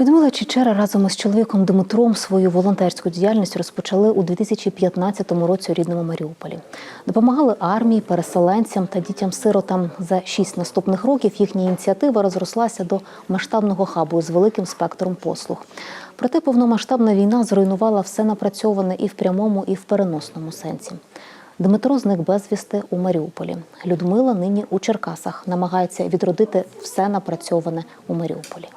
Людмила Чечера разом із чоловіком Дмитром свою волонтерську діяльність розпочали у 2015 році у рідному Маріуполі. Допомагали армії, переселенцям та дітям-сиротам. За шість наступних років їхня ініціатива розрослася до масштабного хабу з великим спектром послуг. Проте повномасштабна війна зруйнувала все напрацьоване і в прямому, і в переносному сенсі. Дмитро зник безвісти у Маріуполі. Людмила нині у Черкасах намагається відродити все напрацьоване у Маріуполі.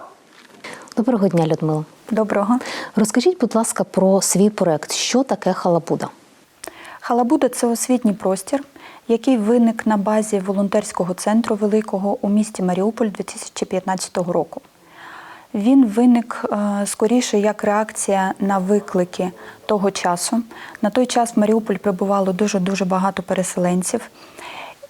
Доброго дня, Людмила. Доброго. Розкажіть, будь ласка, про свій проект. Що таке халабуда? Халабуда це освітній простір, який виник на базі волонтерського центру великого у місті Маріуполь 2015 року. Він виник е, скоріше як реакція на виклики того часу. На той час в Маріуполь прибувало дуже дуже багато переселенців.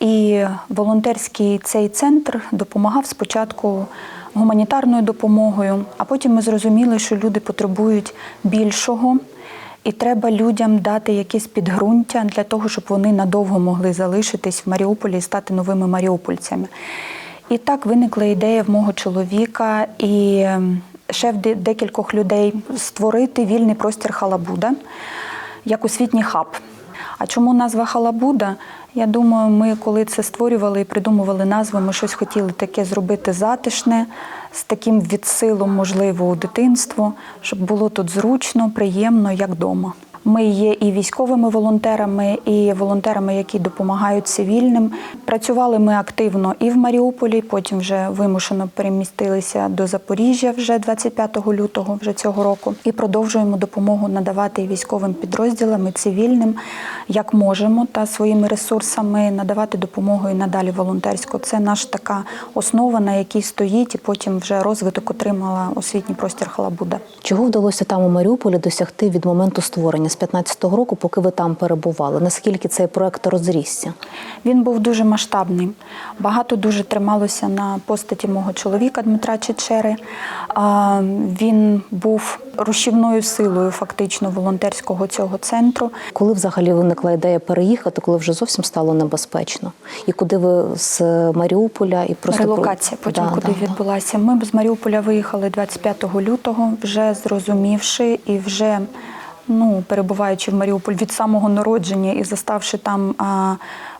І волонтерський цей центр допомагав спочатку гуманітарною допомогою, а потім ми зрозуміли, що люди потребують більшого, і треба людям дати якесь підґрунтя для того, щоб вони надовго могли залишитись в Маріуполі і стати новими маріупольцями. І так виникла ідея в мого чоловіка і ем, ще в декількох людей створити вільний простір Халабуда як освітній хаб. А чому назва Халабуда? Я думаю, ми коли це створювали і придумували назви, ми щось хотіли таке зробити затишне, з таким відсилом, можливо, у дитинство, щоб було тут зручно, приємно, як вдома. Ми є і військовими волонтерами, і волонтерами, які допомагають цивільним. Працювали ми активно і в Маріуполі, потім вже вимушено перемістилися до Запоріжжя вже 25 лютого вже цього року. І продовжуємо допомогу надавати військовим підрозділам, і цивільним, як можемо, та своїми ресурсами надавати допомогу і надалі волонтерську. Це наша така основа, на якій стоїть, і потім вже розвиток отримала освітній простір Халабуда. Чого вдалося там у Маріуполі досягти від моменту створення з 15-го року, поки ви там перебували? Наскільки цей проект розрісся? Він був дуже масштабний. Багато дуже трималося на постаті мого чоловіка Дмитра Чечери. Він був рушівною силою фактично волонтерського цього центру. Коли взагалі виникла ідея переїхати, коли вже зовсім стало небезпечно? І куди ви з Маріуполя і просто про- Релокація потім Да, куди да. відбулася. Ми з Маріуполя виїхали 25 лютого, вже зрозумівши і вже ну, перебуваючи в Маріуполь від самого народження і заставши там а,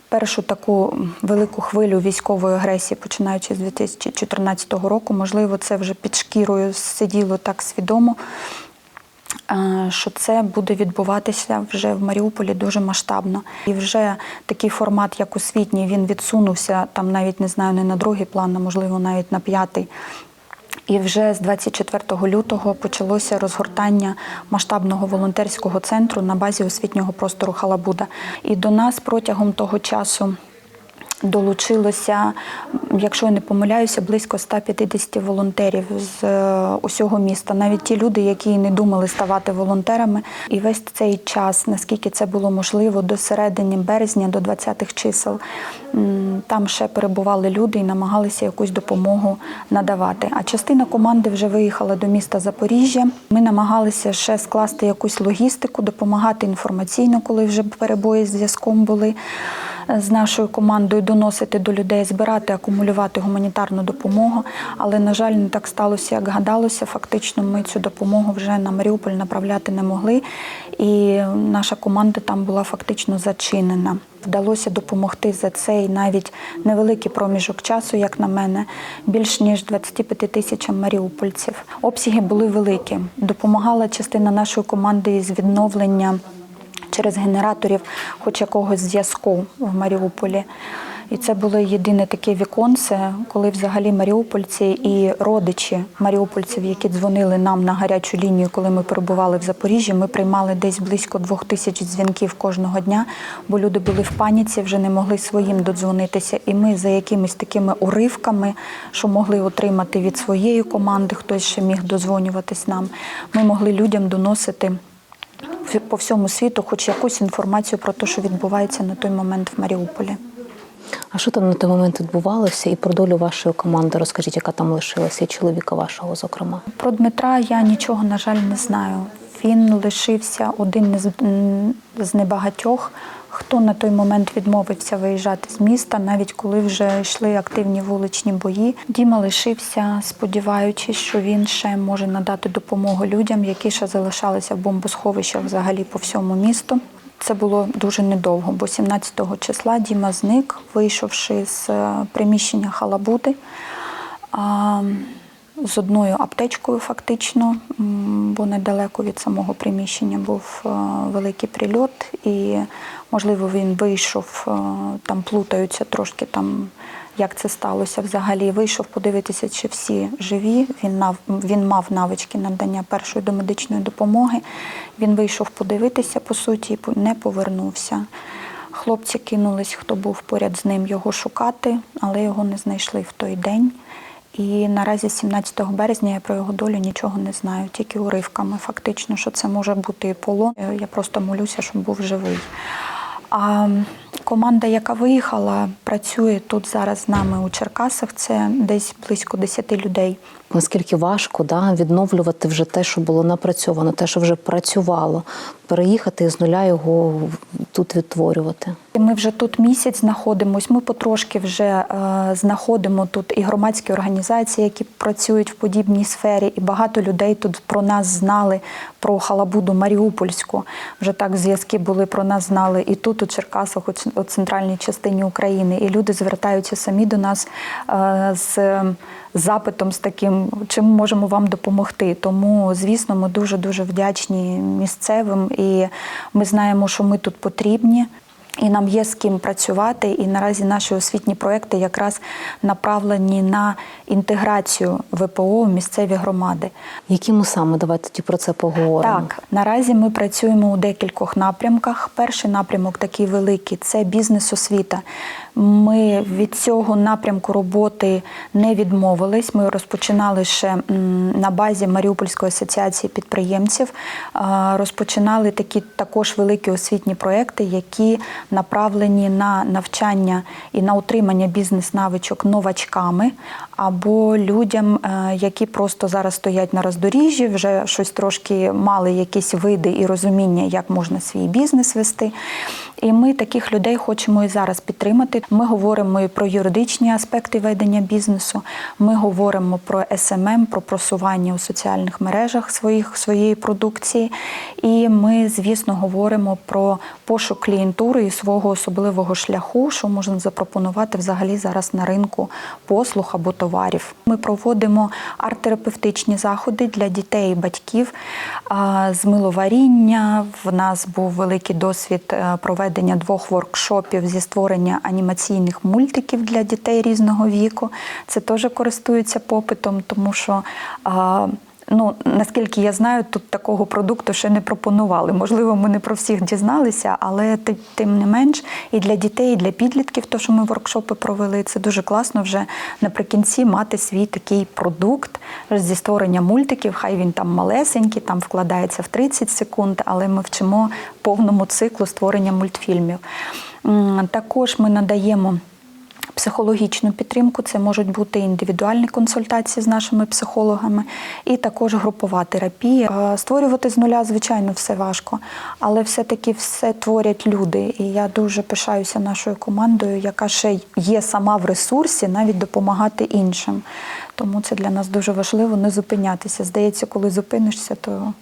першу таку велику хвилю військової агресії, починаючи з 2014 року, можливо, це вже під шкірою сиділо так свідомо. Що це буде відбуватися вже в Маріуполі дуже масштабно, і вже такий формат, як освітній, він відсунувся там, навіть не знаю, не на другий план, а можливо навіть на п'ятий. І вже з 24 лютого почалося розгортання масштабного волонтерського центру на базі освітнього простору Халабуда. І до нас протягом того часу долучилося, якщо я не помиляюся, близько 150 волонтерів з е, усього міста. Навіть ті люди, які не думали ставати волонтерами. І весь цей час, наскільки це було можливо, до середини березня, до 20-х чисел, там ще перебували люди і намагалися якусь допомогу надавати. А частина команди вже виїхала до міста Запоріжжя. Ми намагалися ще скласти якусь логістику, допомагати інформаційно, коли вже перебої з зв'язком були з нашою командою доносити до людей, збирати, акумулювати гуманітарну допомогу. Але, на жаль, не так сталося, як гадалося. Фактично, ми цю допомогу вже на Маріуполь направляти не могли, і наша команда там була фактично зачинена. Вдалося допомогти за цей навіть невеликий проміжок часу, як на мене, більш ніж 25 тисячам маріупольців. Обсяги були великі. Допомагала частина нашої команди із відновлення через генераторів хоч якогось зв'язку в Маріуполі. І це було єдине таке віконце, коли взагалі маріупольці і родичі маріупольців, які дзвонили нам на гарячу лінію, коли ми перебували в Запоріжжі, ми приймали десь близько двох тисяч дзвінків кожного дня, бо люди були в паніці, вже не могли своїм додзвонитися. І ми за якимись такими уривками, що могли отримати від своєї команди, хтось ще міг дозвонюватись нам, ми могли людям доносити по всьому світу хоч якусь інформацію про те, що відбувається на той момент в Маріуполі. А що там на той момент відбувалося? І про долю вашої команди розкажіть, яка там лишилася, і чоловіка вашого, зокрема. Про Дмитра я нічого, на жаль, не знаю. Він лишився один з небагатьох, хто на той момент відмовився виїжджати з міста, навіть коли вже йшли активні вуличні бої. Діма лишився, сподіваючись, що він ще може надати допомогу людям, які ще залишалися в бомбосховищах взагалі по всьому місту. Це було дуже недовго, бо 17 числа Діма зник, вийшовши з е, приміщення халабуди. З одною аптечкою, фактично, бо недалеко від самого приміщення був е, великий прильот, і, можливо, він вийшов, е, там плутаються трошки там. Як це сталося взагалі? Вийшов подивитися, чи всі живі. Він нав він мав навички надання першої домедичної допомоги. Він вийшов подивитися, по суті, і не повернувся. Хлопці кинулись, хто був поряд з ним, його шукати, але його не знайшли в той день. І наразі, 17 березня, я про його долю нічого не знаю, тільки уривками. Фактично, що це може бути і полон. Е, Я просто молюся, щоб був живий. А команда, яка виїхала, працює тут зараз з нами у Черкасах. Це десь близько 10 людей. Наскільки важко да, відновлювати вже те, що було напрацьовано, те, що вже працювало, переїхати і з нуля його тут відтворювати. Ми вже тут місяць знаходимось. Ми потрошки вже е, знаходимо тут і громадські організації, які працюють в подібній сфері, і багато людей тут про нас знали, про халабуду Маріупольську. Вже так зв'язки були про нас знали і тут, у Черкасах, у центральній частині України. І люди звертаються самі до нас е, з запитом, з таким, чим можемо вам допомогти. Тому, звісно, ми дуже дуже вдячні місцевим, і ми знаємо, що ми тут потрібні. І нам є з ким працювати, і наразі наші освітні проекти якраз направлені на інтеграцію ВПО в місцеві громади. Які ми саме давайте тоді про це поговоримо. Так, наразі ми працюємо у декількох напрямках. Перший напрямок такий великий це бізнес-освіта. Ми від цього напрямку роботи не відмовились. Ми розпочинали ще на базі Маріупольської асоціації підприємців. Розпочинали такі також великі освітні проекти, які направлені на навчання і на утримання бізнес-навичок новачками або людям, е, які просто зараз стоять на роздоріжжі, вже щось трошки мали якісь види і розуміння, як можна свій бізнес вести. І ми таких людей хочемо і зараз підтримати. Ми говоримо і про юридичні аспекти ведення бізнесу. Ми говоримо про СММ, про просування у соціальних мережах своїх своєї продукції. І ми, звісно, говоримо про пошук клієнтури і свого особливого шляху, що можна запропонувати взагалі зараз на ринку послуг або товарів. Ми проводимо арт-терапевтичні заходи для дітей і батьків з миловаріння. В нас був великий досвід е, проведення двох воркшопів зі створення анімаційних мультиків для дітей різного віку. Це теж користується попитом, тому що. Ну, наскільки я знаю, тут такого продукту ще не пропонували. Можливо, ми не про всіх дізналися, але тим не менш, і для дітей, і для підлітків, то що ми воркшопи провели, це дуже класно вже наприкінці мати свій такий продукт зі створення мультиків. Хай він там малесенький, там вкладається в 30 секунд, але ми вчимо повному циклу створення мультфільмів. Також ми надаємо. Психологічну підтримку це можуть бути індивідуальні консультації з нашими психологами, і також групова терапія. Е, Створювати з нуля, звичайно, все важко, але все-таки все творять люди. І я дуже пишаюся нашою командою, яка ще є сама в ресурсі, навіть допомагати іншим. Тому це для нас дуже важливо не зупинятися. Здається, коли зупинишся, то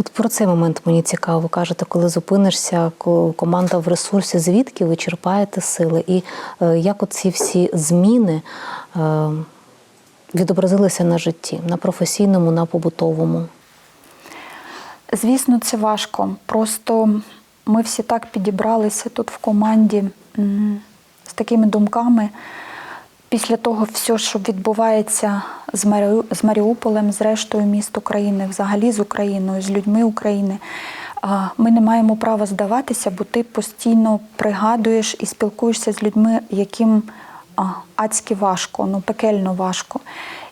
От про цей момент мені цікаво. Кажете, коли зупинишся, ко- команда в ресурсі, звідки ви черпаєте сили, і е, як оці всі зміни е, відобразилися на житті, на професійному, на побутовому. Звісно, це важко. Просто ми всі так підібралися тут в команді з такими думками. Після того, все, що відбувається з, Марі... з Маріуполем, з рештою міст України, взагалі з Україною, з людьми України, ми не маємо права здаватися, бо ти постійно пригадуєш і спілкуєшся з людьми, яким адськи важко, ну пекельно важко.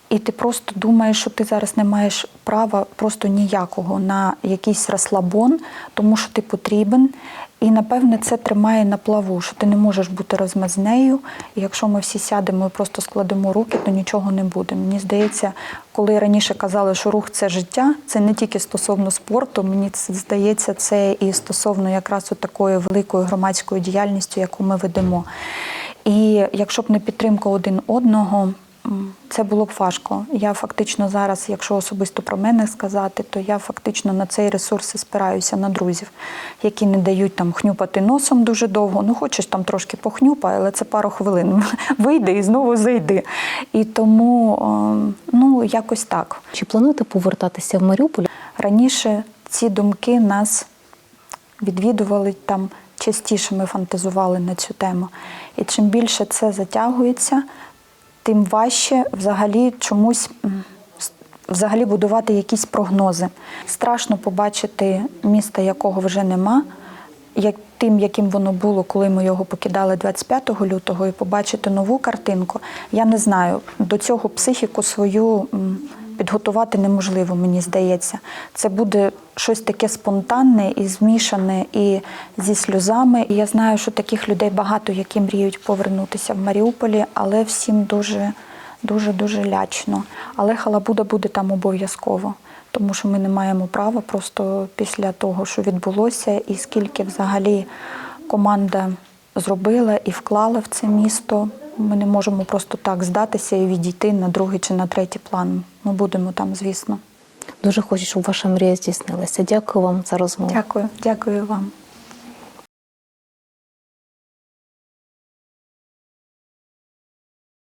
І ти просто думаєш, що ти зараз не маєш права просто ніякого на якийсь розслабон, тому що ти потрібен. І напевне це тримає на плаву, що ти не можеш бути розмазнею. І якщо ми всі сядемо і просто складемо руки, то нічого не буде. Мені здається, коли раніше казали, що рух це життя, це не тільки стосовно спорту. Мені це здається, це і стосовно якраз такої великої громадської діяльності, яку ми ведемо. І якщо б не підтримка один одного, це було б важко. Я фактично зараз, якщо особисто про мене сказати, то я фактично на цей ресурс спираюся на друзів, які не дають там хнюпати носом дуже довго. Ну, хочеш там трошки похнюпай, але це пару хвилин. Вийди і знову зайди. І тому ем, ну якось так. Чи плануєте повертатися в Маріуполь? Раніше ці думки нас відвідували там частіше ми фантазували на цю тему. І чим більше це затягується, тим важче взагалі чомусь взагалі будувати якісь прогнози. Страшно побачити міста, якого вже нема, як тим, яким воно було, коли ми його покидали 25 лютого, і побачити нову картинку. Я не знаю, до цього психіку свою підготувати неможливо, мені здається. Це буде щось таке спонтанне і змішане і зі сльозами. І я знаю, що таких людей багато, які мріють повернутися в Маріуполі, але всім дуже, дуже, дуже лячно. Але халабуда буде там обов'язково. Тому що ми не маємо права просто після того, що відбулося, і скільки взагалі команда зробила і вклала в це місто. Ми не можемо просто так здатися і відійти на другий чи на третій план. Ми будемо там, звісно. Дуже хочу, щоб ваша мрія здійснилася. Дякую вам за розмову. Дякую, дякую вам.